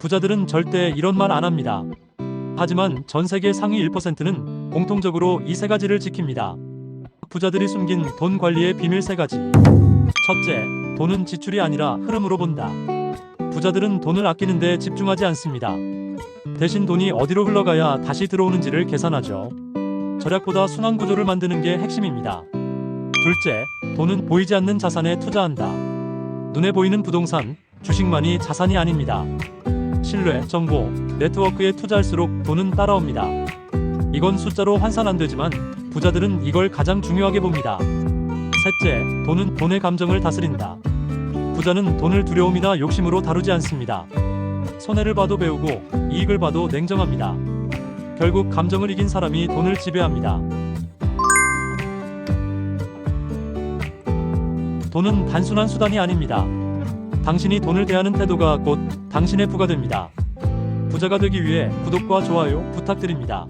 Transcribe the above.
부자들은 절대 이런 말 안 합니다. 하지만 전 세계 상위 1%는 공통적으로 이 세 가지를 지킵니다. 부자들이 숨긴 돈 관리의 비밀 세 가지. 첫째, 돈은 지출이 아니라 흐름으로 본다. 부자들은 돈을 아끼는데 집중하지 않습니다. 대신 돈이 어디로 흘러가야 다시 들어오는지를 계산하죠. 절약보다 순환 구조를 만드는 게 핵심입니다. 둘째, 돈은 보이지 않는 자산에 투자한다. 눈에 보이는 부동산, 주식만이 자산이 아닙니다. 신뢰, 정보, 네트워크에 투자할수록 돈은 따라옵니다. 이건 숫자로 환산 안 되지만 부자들은 이걸 가장 중요하게 봅니다. 셋째, 돈은 돈의 감정을 다스린다. 부자는 돈을 두려움이나 욕심으로 다루지 않습니다. 손해를 봐도 배우고 이익을 봐도 냉정합니다. 결국 감정을 이긴 사람이 돈을 지배합니다. 돈은 단순한 수단이 아닙니다. 당신이 돈을 대하는 태도가 곧 당신의 부가 됩니다. 부자가 되기 위해 구독과 좋아요 부탁드립니다.